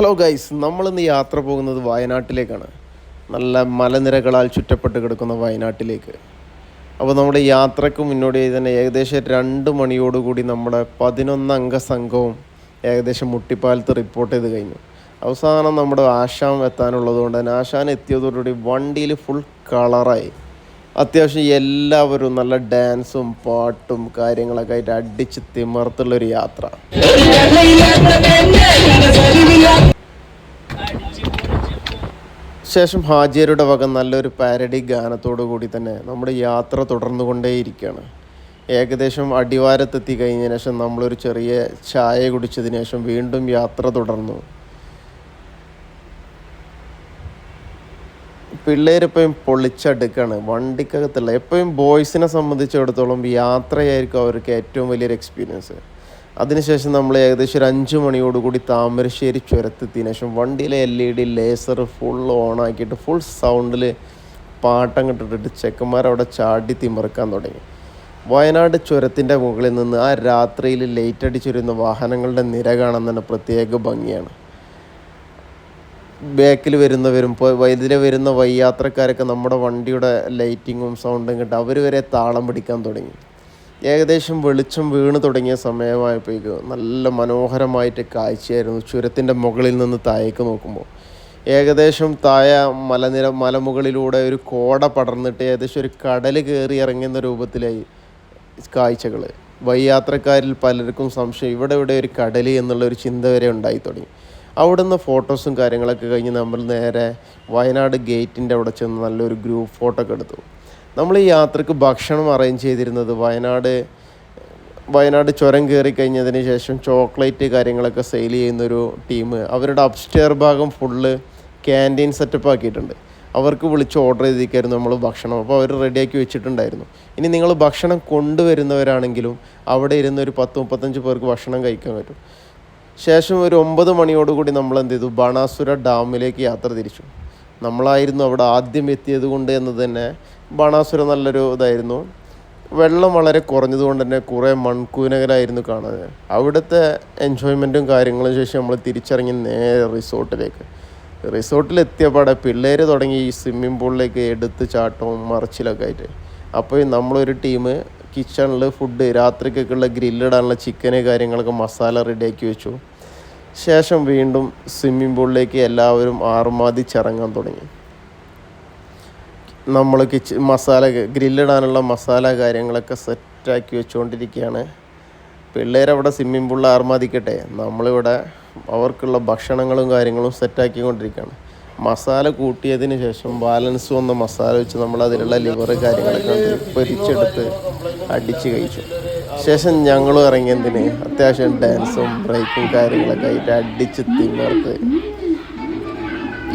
Hello guys നമ്മളിന്ന് യാത്ര പോകുന്നത് വയനാട്ടിലേക്കാണ്. നല്ല മലനിരകളാൽ ചുറ്റപ്പെട്ട് കിടക്കുന്ന വയനാട്ടിലേക്ക്. അപ്പോൾ നമ്മുടെ യാത്രയ്ക്ക് മുന്നോടിയായി തന്നെ ഏകദേശം രണ്ട് മണിയോടുകൂടി നമ്മുടെ പതിനൊന്നംഗ സംഘവും ഏകദേശം മുട്ടിപ്പാലത്ത് റിപ്പോർട്ട് ചെയ്ത് കഴിഞ്ഞു. അവസാനം നമ്മുടെ ആശാം എത്താനുള്ളത് കൊണ്ട് തന്നെ ആശാൻ എത്തിയതോടുകൂടി വണ്ടിയിൽ ഫുൾ കളറായി. അത്യാവശ്യം എല്ലാവരും നല്ല ഡാൻസും പാട്ടും കാര്യങ്ങളൊക്കെ ആയിട്ട് അടിച്ച് തിമർത്തുള്ളൊരു യാത്ര. ശേഷം ഹാജിയരുടെ വക നല്ലൊരു പാരഡി ഗാനത്തോടു കൂടി തന്നെ നമ്മുടെ യാത്ര തുടർന്നു കൊണ്ടേയിരിക്കുകയാണ് ഏകദേശം അടിവാരത്തെത്തി കഴിഞ്ഞതിന് ശേഷം നമ്മളൊരു ചെറിയ ചായ കുടിച്ചതിന് ശേഷം വീണ്ടും യാത്ര തുടർന്നു. പിള്ളേരെപ്പോഴും പൊളിച്ചടുക്കാണ്. വണ്ടിക്കകത്തുള്ള എപ്പോഴും ബോയ്സിനെ സംബന്ധിച്ചിടത്തോളം യാത്രയായിരിക്കും അവർക്ക് ഏറ്റവും വലിയൊരു എക്സ്പീരിയൻസ് അതിനുശേഷം നമ്മൾ ഏകദേശം ഒരു അഞ്ച് മണിയോടുകൂടി താമരശ്ശേരി ചുരത്തെത്തിയതിനു ശേഷം വണ്ടിയിലെ L E D laser full on ആക്കിയിട്ട് ഫുൾ സൗണ്ടിൽ പാട്ടം കിട്ടിട്ടിട്ട് ചെക്കന്മാർ അവിടെ ചാടി തിമിറക്കാൻ തുടങ്ങി. വയനാട് ചുരത്തിന്റെ മുകളിൽ നിന്ന് ആ രാത്രിയിൽ ലൈറ്റ് അടിച്ചിരുന്ന വാഹനങ്ങളുടെ നിര കാണാൻ തന്നെ പ്രത്യേക ഭംഗിയാണ്. ബാക്കിൽ വരുന്നവരും ഇപ്പോൾ വൈദ്യുതി വരുന്ന വയ്യാത്രക്കാരൊക്കെ നമ്മുടെ വണ്ടിയുടെ ലൈറ്റിങ്ങും സൗണ്ടും കേട്ട് അവർ വരെ താളം പിടിക്കാൻ തുടങ്ങി. ഏകദേശം വെളിച്ചം വീണ് തുടങ്ങിയ സമയമായപ്പോഴേക്കും നല്ല മനോഹരമായിട്ട് കാഴ്ചയായിരുന്നു ചുരത്തിന്റെ മുകളിൽ നിന്ന് താഴേക്ക് നോക്കുമ്പോൾ. ഏകദേശം താഴെ മലനിര മലമുകളിലൂടെ ഒരു കോട പടർന്നിട്ട് ഏകദേശം ഒരു കടൽ കയറി ഇറങ്ങുന്ന രൂപത്തിലായി കാഴ്ചകൾ. വൈയാത്രക്കാരിൽ പലർക്കും സംശയം ഇവിടെ ഇവിടെ ഒരു കടൽ എന്നുള്ള ഒരു ചിന്ത വരെ ഉണ്ടായി തുടങ്ങി. അവിടുന്ന് ഫോട്ടോസും കാര്യങ്ങളൊക്കെ കഴിഞ്ഞ് നമ്മൾ നേരെ വയനാട് ഗേറ്റിന്റെ അവിടെ ചെന്ന് നല്ലൊരു ഗ്രൂപ്പ് ഫോട്ടോ ഒക്കെ എടുത്തു. നമ്മൾ ഈ യാത്രയ്ക്ക് ഭക്ഷണം അറേഞ്ച് ചെയ്തിരുന്നത് വയനാട് വയനാട് ചുരം കയറി കഴിഞ്ഞതിന് ശേഷം ചോക്ലേറ്റ് കാര്യങ്ങളൊക്കെ സെയിൽ ചെയ്യുന്നൊരു ടീം. അവരുടെ അപ്സ്റ്റെയർ ഭാഗം ഫുള്ള് ക്യാന്റീൻ സെറ്റപ്പ് ആക്കിയിട്ടുണ്ട്. അവർക്ക് വിളിച്ച് ഓർഡർ ചെയ്തിരിക്കായിരുന്നു നമ്മൾ ഭക്ഷണം. അപ്പോൾ അവർ റെഡിയാക്കി വെച്ചിട്ടുണ്ടായിരുന്നു. ഇനി നിങ്ങൾ ഭക്ഷണം കൊണ്ടുവരുന്നവരാണെങ്കിലും അവിടെ ഇരുന്ന് ഒരു പത്ത് മുപ്പത്തഞ്ച് പേർക്ക് ഭക്ഷണം കഴിക്കാൻ പറ്റും. ശേഷം ഒരു ഒമ്പത് മണിയോടുകൂടി നമ്മൾ എന്ത് ചെയ്തു? ബാണാസുര ഡാമിലേക്ക് യാത്ര തിരിച്ചു. നമ്മളായിരുന്നു അവിടെ ആദ്യം എത്തിയത് കൊണ്ട് എന്ന് തന്നെ ബാണാസുര നല്ലൊരു ഇതായിരുന്നു. വെള്ളം വളരെ കുറഞ്ഞതുകൊണ്ട് തന്നെ കുറേ മൺകൂനകരായിരുന്നു കാണുന്നത് അവിടുത്തെ എൻജോയ്മെന്റും കാര്യങ്ങളും ശേഷം നമ്മൾ തിരിച്ചിറങ്ങി നേരെ റിസോർട്ടിലേക്ക്. റിസോർട്ടിലെത്തിയപ്പാടെ പിള്ളേർ തുടങ്ങി ഈ സ്വിമ്മിംഗ് പൂളിലേക്ക് എടുത്ത് ചാട്ടവും മറിച്ചിലൊക്കെ ആയിട്ട്. അപ്പോൾ നമ്മളൊരു ടീം കിച്ചണിൽ ഫുഡ് രാത്രിക്കൊക്കെയുള്ള ഗ്രില്ലിടാനുള്ള ചിക്കന് കാര്യങ്ങളൊക്കെ മസാല റെഡിയാക്കി വെച്ചു. ശേഷം വീണ്ടും സ്വിമ്മിംഗ് പൂളിലേക്ക് എല്ലാവരും ആറുമാതിച്ചിറങ്ങാൻ തുടങ്ങി. നമ്മൾ കിച്ച് മസാല ഗ്രില്ലിടാനുള്ള മസാല കാര്യങ്ങളൊക്കെ സെറ്റാക്കി വെച്ചുകൊണ്ടിരിക്കുകയാണ് പിള്ളേരവിടെ സ്വിമ്മിംഗ് പൂളിൽ ആർമാദിക്കട്ടെ. നമ്മളിവിടെ അവർക്കുള്ള ഭക്ഷണങ്ങളും കാര്യങ്ങളും സെറ്റാക്കിക്കൊണ്ടിരിക്കുകയാണ് മസാല കൂട്ടിയതിന് ശേഷം ബാലൻസ് വന്ന മസാല വെച്ച് നമ്മൾ അതിലുള്ള ലിവർ കാര്യങ്ങളൊക്കെ പൊരിച്ചെടുത്ത് അടിച്ച് കഴിച്ചു. ശേഷം ഞങ്ങളും ഇറങ്ങിയതിന് അത്യാവശ്യം ഡാൻസും ബ്രേക്കും കാര്യങ്ങളൊക്കെ ആയിട്ട് അടിച്ച് തിമർത്ത്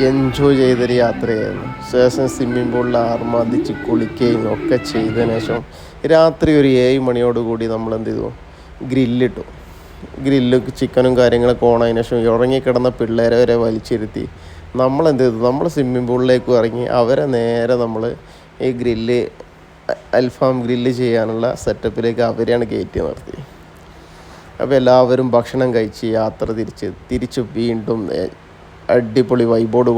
എൻജോയ് ചെയ്തൊരു യാത്രയായിരുന്നു. ശേഷം സ്വിമ്മിംഗ് പൂളിൽ ആർമാദിച്ച് കുളിക്കുകയും ഒക്കെ ചെയ്തതിന് ശേഷം രാത്രി ഒരു ഏഴ് മണിയോടുകൂടി നമ്മൾ എന്ത് ചെയ്തു? ഗ്രില്ലിട്ടു ഗ്രില്ല് ചിക്കനും കാര്യങ്ങളൊക്കെ ഓണതിന് ശേഷം ഉറങ്ങിക്കിടന്ന പിള്ളേരെ വരെ വലിച്ചിരുത്തി. നമ്മൾ എന്ത് ചെയ്തു? നമ്മൾ സ്വിമ്മിംഗ് പൂളിലേക്ക് ഇറങ്ങി അവരെ നേരെ നമ്മൾ ഈ ഗ്രില്ല് അൽഫാം ഗ്രില്ല് ചെയ്യാനുള്ള സെറ്റപ്പിലേക്ക് അവരെയാണ് കയറ്റി നിർത്തി. അപ്പോൾ എല്ലാവരും ഭക്ഷണം കഴിച്ച് യാത്ര തിരിച്ച് തിരിച്ച് വീണ്ടും അടിപൊളി വൈബോട്